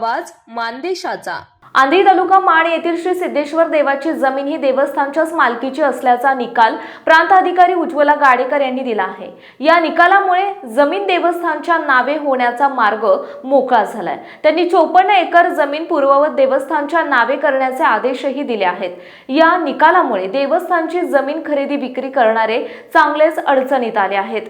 आवाज मानदेशाचा. आंधी तालुका माण येथील श्री सिद्धेश्वर देवाची जमीन ही देवस्थानच्याच मालकीची असल्याचा निकाल प्रांत अधिकारी उज्ज्वला गाडेकर यांनी दिला आहे. या निकालामुळे जमीन देवस्थानच्या नावे होण्याचा मार्ग मोकळा झालाय. त्यांनी चोपन्न एकर जमीन पूर्ववत देवस्थानच्या नावे करण्याचे आदेशही दिले आहेत. या निकालामुळे देवस्थानची जमीन खरेदी विक्री करणारे चांगलेच अडचणीत आले आहेत.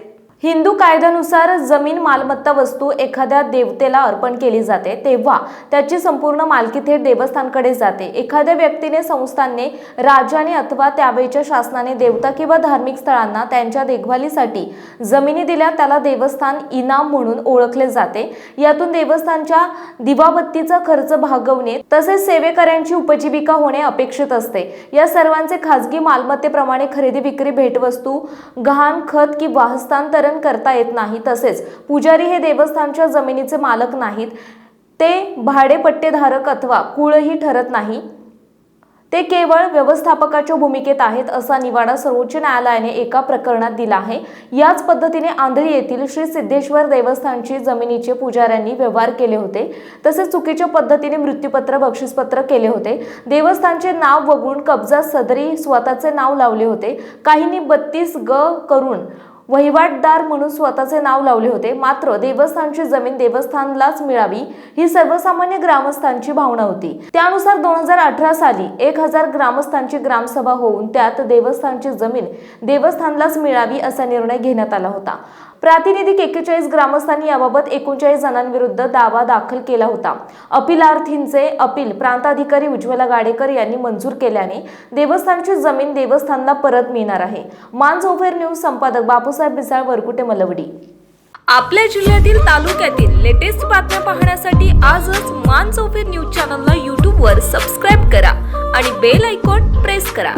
हिंदू कायद्यानुसार जमीन मालमत्ता वस्तू एखाद्या देवतेला अर्पण केली जाते तेव्हा त्याची संपूर्ण मालकी थेट देवस्थानकडे जाते. एखाद्या व्यक्तीने संस्थांनी राज्याने अथवा त्यावेळच्या शासनाने देवता किंवा धार्मिक स्थळांना त्यांच्या देखभालीसाठी जमिनी दिल्या त्याला देवस्थान इनाम म्हणून ओळखले जाते. यातून देवस्थानच्या दिवाबत्तीचा खर्च भागवणे तसेच सेवेकऱ्यांची उपजीविका होणे अपेक्षित असते. या सर्वांचे खाजगी मालमत्तेप्रमाणे खरेदी विक्री भेटवस्तू गहाण खत किंवा हस्तांतरण करता येत नाही तसेच पुजारी हे देवस्थानच्या जमिनीचे मालक नाहीत. ते भाडेपट्टेधारक अथवा कुळही ठरत नाही. ते केवळ व्यवस्थापकाच्या भूमिकेत आहेत असा निवाडा सर्वोच्च न्यायालयाने एका प्रकरणात दिला आहे. याच पद्धतीने आंध्री येथील श्री सिद्धेश्वर देवस्थानची जमिनीचे पुजाऱ्यांनी व्यवहार केले होते. तसेच चुकीच्या पद्धतीने मृत्यूपत्र बक्षीसपत्र केले होते. देवस्थानचे नाव वगळून कब्जा सदरी स्वतःचे नाव लावले होते. काहींनी बत्तीस ग करून वहिवाटदार म्हणून स्वतःचे नाव लावले होते. मात्र देवस्थानची जमीन देवस्थानलाच मिळावी ही सर्वसामान्य ग्रामस्थांची भावना होती. त्यानुसार दोन हजार अठरा साली एक हजार ग्रामस्थांची ग्रामसभा होऊन त्यात देवस्थानची जमीन देवस्थानलाच मिळावी असा निर्णय घेण्यात आला होता. प्रातिनिधिक एक्केचाळीस ग्रामस्थांनी याबाबत एकोणचाळीस जणांविरुद्ध दावा दाखल केला होता. अपिलार्थींचे अपील प्रांताधिकारी उज्ज्वला गाडेकर यांनी मंजूर केल्याने देवस्थानची जमीन देवस्थानला परत मिळणार आहे. मान ओफेर न्यूज संपादक बापूसाहेब मिसाळ वरकुटे मलवडी. आपल्या जिल्ह्यातील तालुक्यातील लेटेस्ट बातम्या पाहण्यासाठी आजच मान चौफेर न्यूज चॅनलला यूट्यूबवर सबस्क्राईब करा आणि बेल आयकॉन प्रेस करा.